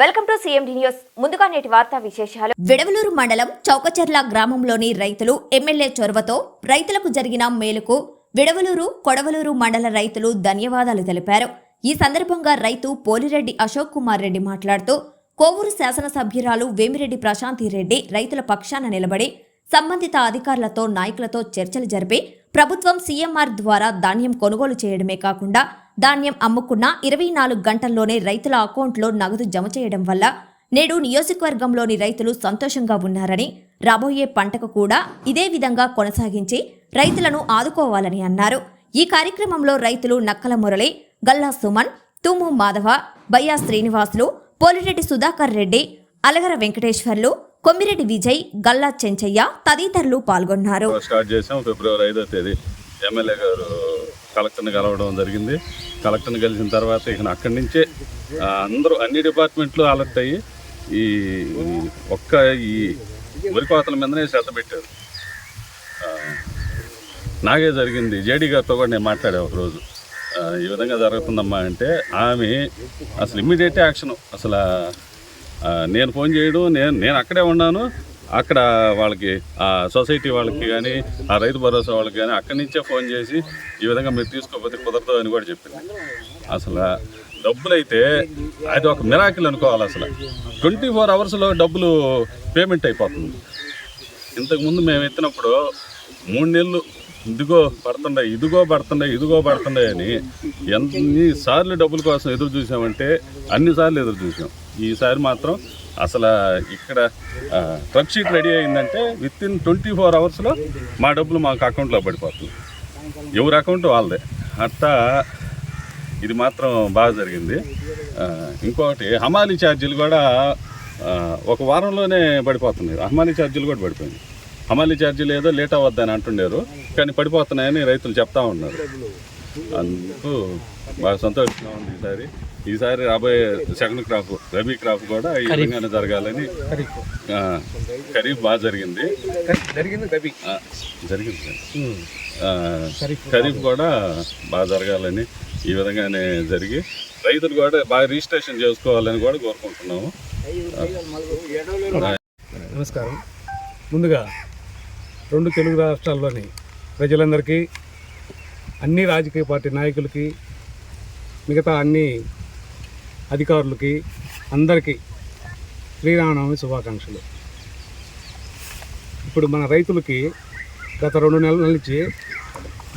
Welcome to CMD news ముందుగా నేటి వార్తా విశేషాలు. విడవలూరు మండలం చౌకచెర్ల గ్రామంలోని రైతులు ఎమ్మెల్యే చొరవతో రైతులకు జరిగిన మేలుకు విడవలూరు కొడవలూరు మండల రైతులు ధన్యవాదాలు తెలిపారు. ఈ సందర్భంగా రైతు పోలిరెడ్డి అశోక్ కుమార్ రెడ్డి మాట్లాడుతూ కోవూరు శాసనసభ్యురాలు వేమిరెడ్డి ప్రశాంతి రెడ్డి రైతుల పక్షాన నిలబడి సంబంధిత అధికారులతో నాయకులతో చర్చలు జరిపి ప్రభుత్వం సీఎంఆర్ ద్వారా ధాన్యం కొనుగోలు చేయడమే కాకుండా ధాన్యం అమ్ముకున్న ఇరవై నాలుగు గంటల్లోనే రైతుల అకౌంట్లో నగదు జమ చేయడం వల్ల నేడు నియోజకవర్గంలోని రైతులు సంతోషంగా ఉన్నారని రాబోయే పంటకు కూడా ఇదే విధంగా కొనసాగించి రైతులను ఆదుకోవాలని అన్నారు. ఈ కార్యక్రమంలో రైతులు నక్కల మురళి గల్లా సుమన్ తుమ్ము మాధవ బయ్యా శ్రీనివాసులు పోలిరెడ్డి సుధాకర్ రెడ్డి అలగర వెంకటేశ్వర్లు కొమ్మిరెడ్డి విజయ్ గల్లా చెంచయ్య తదితరులు పాల్గొన్నారు. స్టార్ట్ చేసాం ఫిబ్రవరి ఐదో తేదీ. ఎమ్మెల్యే గారు కలెక్టర్ని కలవడం జరిగింది. కలెక్టర్ని కలిసిన తర్వాత ఇక అక్కడి నుంచే అందరూ అన్ని డిపార్ట్మెంట్లు అలర్ట్ అయ్యి ఈ ఒక్క ఈ వరి కోతల మీదనే శ్రద్ధ పెట్టారు. నాగే జరిగింది. జేడీ గారితో కూడా నేను మాట్లాడా ఒకరోజు. ఈ విధంగా జరుగుతుందమ్మా అంటే ఆమె అసలు ఇమ్మీడియట్ యాక్షన్. అసలు నేను ఫోన్ చేయడం నేను నేను అక్కడే ఉన్నాను. అక్కడ వాళ్ళకి ఆ సొసైటీ వాళ్ళకి కానీ ఆ రైతు భరోసా వాళ్ళకి కానీ అక్కడి నుంచే ఫోన్ చేసి ఈ విధంగా మీరు తీసుకోకపోతే కుదరదు అని కూడా చెప్పింది. అసలు డబ్బులు అయితే అది ఒక మిరాకిల్ అనుకోవాలి అసలు. ట్వంటీ ఫోర్ అవర్స్లో డబ్బులు పేమెంట్ అయిపోతుంది. ఇంతకుముందు మేము ఎత్తినప్పుడు మూడు నెలలు ఇదిగో పడుతుండే ఇదిగో పడుతుండే ఇదిగో పడుతుండే అని ఎన్నిసార్లు డబ్బుల కోసం ఎదురు చూసామంటే అన్నిసార్లు ఎదురు చూసాం. ఈసారి మాత్రం అసలు ఇక్కడ ట్రక్ షీట్ రెడీ అయిందంటే విత్ ఇన్ ట్వంటీ ఫోర్ అవర్స్లో మా డబ్బులు మాకు అకౌంట్లో పడిపోతుంది ఎవరి అకౌంట్ వాళ్ళదే. అట్టా ఇది మాత్రం బాగా జరిగింది. ఇంకొకటి హమాలీ ఛార్జీలు కూడా ఒక వారంలోనే పడిపోతున్నాయి. హమాలీ ఛార్జీలు కూడా పడిపోయింది హమాలీ ఛార్జీలు ఏదో లేట్ అవ్వద్దని అంటుండేరు కానీ పడిపోతున్నాయని రైతులు చెప్తా ఉన్నారు. అందుకు బాగా సంతోషంగా ఉంది ఈసారి. ఈసారి రాబోయే సెకండ్ క్రాప్ రబీ క్రాప్ కూడా ఈ విధంగానే జరగాలని ఖరీఫ్. బాగా జరిగింది. జరిగింది ఖరీఫ్ కూడా బాగా జరగాలని ఈ విధంగానే జరిగి రైతులు కూడా బాగా రిజిస్ట్రేషన్ చేసుకోవాలని కూడా కోరుకుంటున్నాము. నమస్కారం. ముందుగా రెండు తెలుగు రాష్ట్రాల్లోని ప్రజలందరికీ అన్ని రాజకీయ పార్టీ నాయకులకి మిగతా అన్ని అధికారులకి అందరికీ శ్రీరామనవమి శుభాకాంక్షలు. ఇప్పుడు మన రైతులకి గత రెండు నెలల నుంచి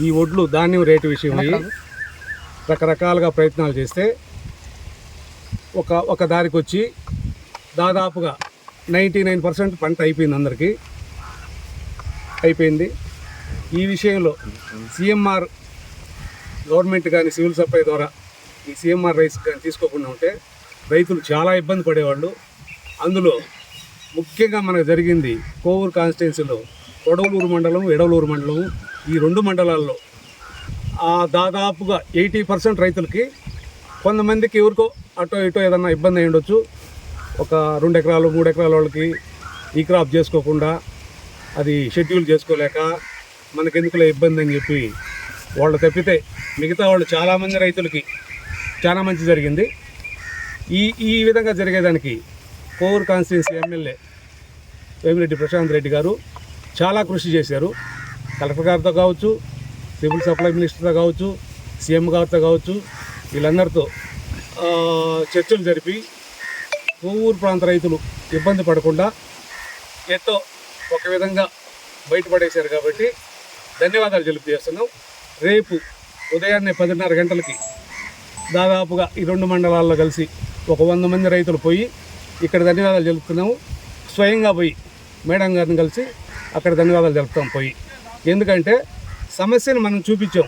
ఈ ఒడ్లు ధాన్యం రేటు విషయమై రకరకాలుగా ప్రయత్నాలు చేస్తే ఒక ఒక దారికి వచ్చి దాదాపుగా నైంటీ నైన్ పర్సెంట్ పంట అయిపోయింది అందరికీ. అయిపోయింది. ఈ విషయంలో సిఎంఆర్ గవర్నమెంట్ కానీ సివిల్ సప్లై ద్వారా ఈ సిఎంఆర్ రైస్ కానీ తీసుకోకుండా ఉంటే రైతులు చాలా ఇబ్బంది పడేవాళ్ళు. అందులో ముఖ్యంగా మనకు జరిగింది కోవూరు కాన్స్టిట్యున్సీలో కొడవలూరు మండలం ఎడవలూరు మండలం ఈ రెండు మండలాల్లో దాదాపుగా ఎయిటీ పర్సెంట్ రైతులకి కొంతమందికి ఎవరికో అటో ఇటో ఏదన్నా ఇబ్బంది అయి ఉండొచ్చు. ఒక రెండు ఎకరాలు మూడు ఎకరాల వాళ్ళకి ఈ క్రాప్ చేసుకోకుండా అది షెడ్యూల్ చేసుకోలేక మనకెందుకులే ఇబ్బంది అని చెప్పి వాళ్ళు తప్పితే మిగతా వాళ్ళు చాలామంది రైతులకి చాలా మంచి జరిగింది. ఈ ఈ విధంగా జరిగేదానికి కోవూరు కాన్స్టిట్యున్సీ ఎమ్మెల్యే వేమిరెడ్డి ప్రశాంత్ రెడ్డి గారు చాలా కృషి చేశారు. కలెక్టర్ గారితో కావచ్చు సివిల్ సప్లై మినిస్టర్తో కావచ్చు సీఎం గారితో కావచ్చు వీళ్ళందరితో చర్చలు జరిపి కోవూరు ప్రాంత రైతులు ఇబ్బంది పడకుండా ఎంతో ఒక విధంగా బయటపడేశారు కాబట్టి ధన్యవాదాలు తెలుపు చేస్తున్నాం. రేపు ఉదయాన్నే పదిన్నర గంటలకి దాదాపుగా ఈ రెండు మండలాల్లో కలిసి ఒక వంద మంది రైతులు పోయి ఇక్కడ ధన్యవాదాలు తెలుపుతున్నాము. స్వయంగా పోయి మేడం గారిని కలిసి అక్కడ ధన్యవాదాలు తెలుపుతాం పోయి. ఎందుకంటే సమస్యను మనం చూపించాం.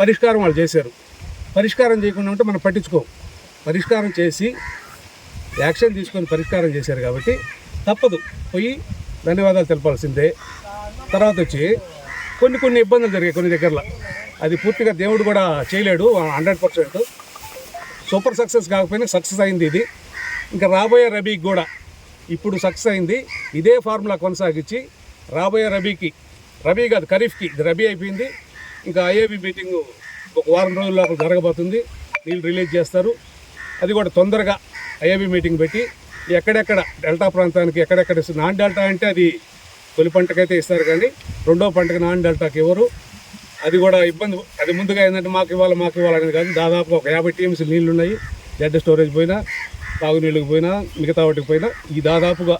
పరిష్కారం వాళ్ళు చేశారు. పరిష్కారం చేయకుండా ఉంటే మనం పట్టించుకోం. పరిష్కారం చేసి యాక్షన్ తీసుకొని పరిష్కారం చేశారు కాబట్టి తప్పదు. పోయి ధన్యవాదాలు తెలపాల్సిందే. తర్వాత వచ్చి కొన్ని కొన్ని ఇబ్బందులు జరిగాయి కొన్ని దగ్గరలో. అది పూర్తిగా దేవుడు కూడా చేయలేడు హండ్రెడ్ పర్సెంట్. సూపర్ సక్సెస్ కాకపోయినా సక్సెస్ అయింది ఇది. ఇంకా రాబోయే రబీకి కూడా ఇప్పుడు సక్సెస్ అయింది. ఇదే ఫార్ములా కొనసాగించి రాబోయే రబీకి రబీ కాదు ఖరీఫ్కి ఇది రబీ అయిపోయింది. ఇంకా ఐఏబీ మీటింగ్ ఒక వారం రోజుల లోపల జరగబోతుంది. నీళ్ళు రిలీజ్ చేస్తారు. అది కూడా తొందరగా ఐఏబీ మీటింగ్ పెట్టి ఎక్కడెక్కడ డెల్టా ప్రాంతానికి ఎక్కడెక్కడ ఇస్తారు నాన్ డెల్టా అంటే అది తొలి పంటకైతే ఇస్తారు కానీ రెండో పంటకి నాన్ డెల్టాకి ఇవ్వరు అది కూడా ఇబ్బంది. అది ముందుగా ఏంటంటే మాకు ఇవ్వాలి మాకు ఇవ్వాలనేది కాదు. దాదాపు ఒక యాభై టీఎంసీ నీళ్ళు ఉన్నాయి. జెడ్ స్టోరేజ్ పోయినా తాగునీళ్ళకి పోయినా మిగతా వాటికి పోయినా. ఈ దాదాపుగా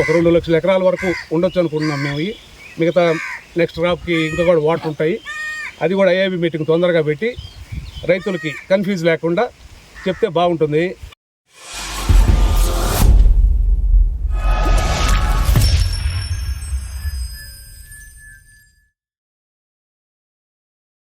ఒక రెండు లక్షల ఎకరాల వరకు ఉండొచ్చు అనుకుంటున్నాం మేము ఈ. మిగతా నెక్స్ట్ క్రాప్కి ఇంకా కూడా వాటర్ ఉంటాయి. అది కూడా ఐఐబి మీటింగ్ తొందరగా పెట్టి రైతులకి కన్ఫ్యూజ్ లేకుండా చెప్తే బాగుంటుంది.